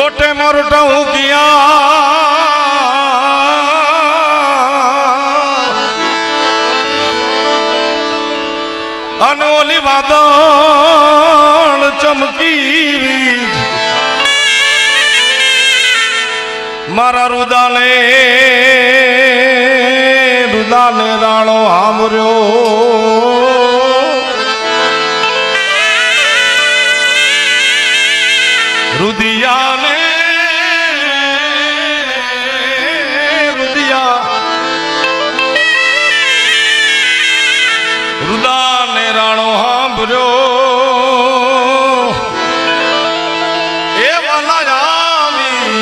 ગોટે મોરટા ઉગિયા અને ઓલી વાદળ ચમકી. મારા રુદાને રુદાને રાણો આમર્યો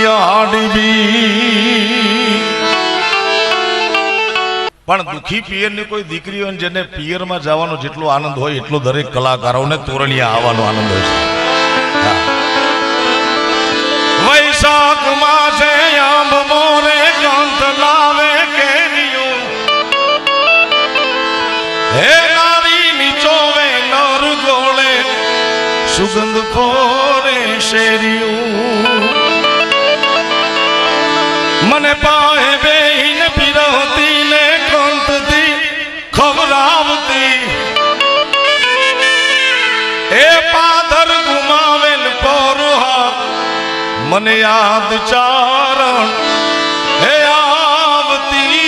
હાડી પણ દુખી પિયરની કોઈ દીકરી હોય જેને પિયરમાં જવાનો જેટલો આનંદ હોય, એટલો દરેક કલાકારોને તોરણિયા આવવાનો આનંદ હોય છે. વૈશાખ માસે આંબ મોરે કાંત લાવે કેરિયું હે નારી નીચોવે નર ગોળે, સુગંધ ફોરે શેરિયું પાહે બેહીને પીરવતી ને કંતથી ખવરાવતી એ પાદર ગુમાવેલ પોરહા મને યાદ ચારણ હે આવતી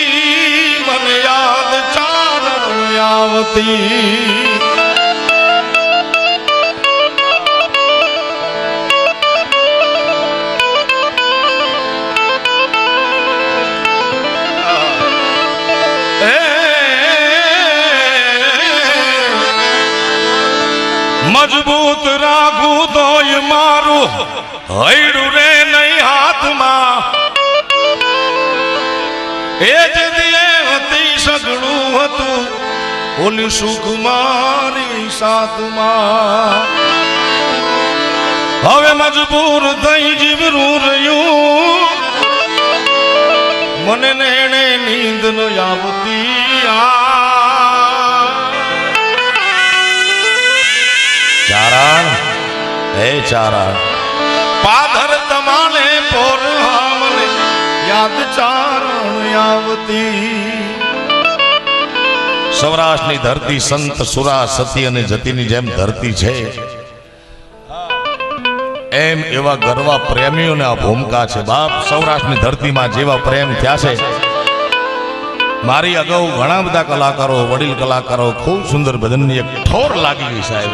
મને યાદ ચારણ આવતી મજબૂત રાખું તોય મારું. હૈડું રે નહીં હાથમાં. એ જ દિયે હતી સગડું હતું. ઓલી સુખ મારી સાથમાં. હવે મજબૂર થઈ જીવરું રહ્યું. મને નેણે નીંદ ન આવતી. હે ચારણ પાધર તમાને પોર યાદ ચારણ આવતી. સૌરાષ્ટ્રની ધરતી સંત, સુરા, સતી અને જતીની જેમ ધરતી છે. એમ એવા ગરવા પ્રેમીઓને આ ભૂમિકા છે. બાપ, સૌરાષ્ટ્રની ધરતીમાં જેવા પ્રેમ થયા છે. મારી અગાઉ ઘણા બધા કલાકારો, વડીલ કલાકારો, ખૂબ સુંદર ભજનની એક ઠોર લાગી ગઈ સાહેબ.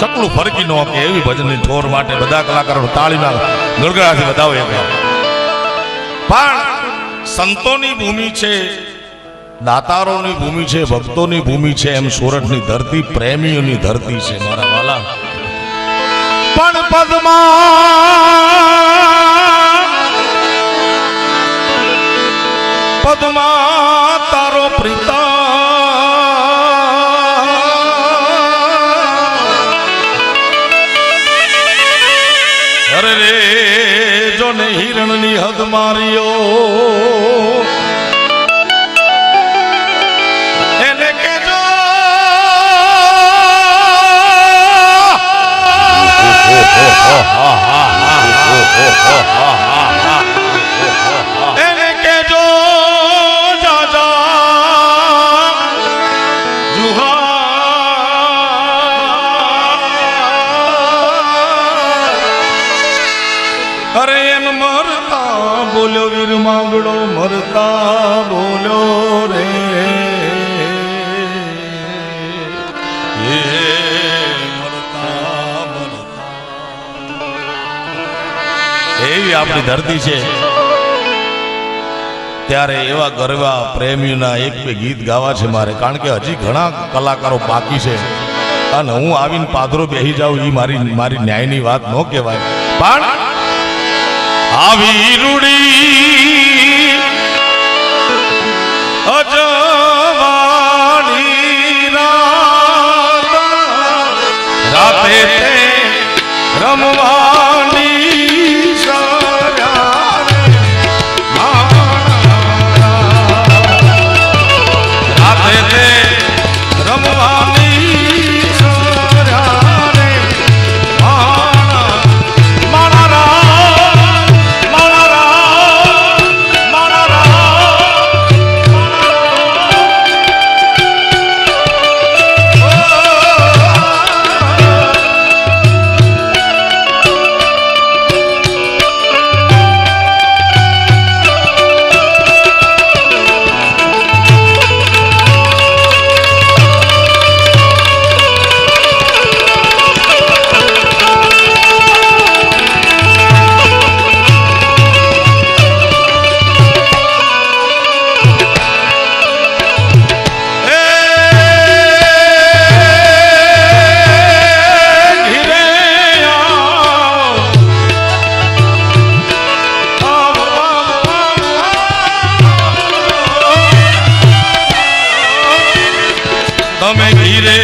ચકલું ફરકી નો કે એવી ભજનની ઠોર માટે બધા કલાકારો તાળીના ગળગળાથી બતાવો. પણ સંતોની ભૂમિ છે, દાતારોની ભૂમિ છે, ભક્તોની ભૂમિ છે, એમ સુરતની ધરતી પ્રેમીઓની ધરતી છે, મારા વાલા પણ પદ્મા માર્યો. એને કેજો એને કેજો જા જા જુહા. અરે મરતા બોલ્યો વીર માંગડો મરતા બોલ્યો રે એવી આપણી ધરતી છે. ત્યારે એવા ગરબા પ્રેમીઓના એક બે ગીત ગાવા છે મારે. કારણ કે હજી ઘણા કલાકારો બાકી છે. અને હું આવીને પાદરો બેહી જાઉં એ મારી મારી ન્યાયની વાત ન કહેવાય. પણ આવી રૂડી અજવાણી રાત રાતે हमें घिरे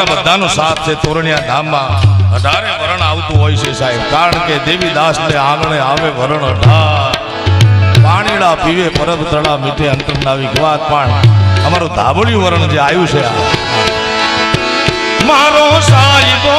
બધાનો સાથ છે તોરણિયા ધામમાં. અઢારે વરણ આવતું હોય છે સાહેબ. કારણ કે દેવી દાસ ને આંગણે આવે વરણ અઢાર. પાણીડા પીવે, પરબ તળા મીઠે અંતર નાવી વાત પણ. અમારું ધાબળિયું વરણ જે આવ્યું છે મારો સાહેબો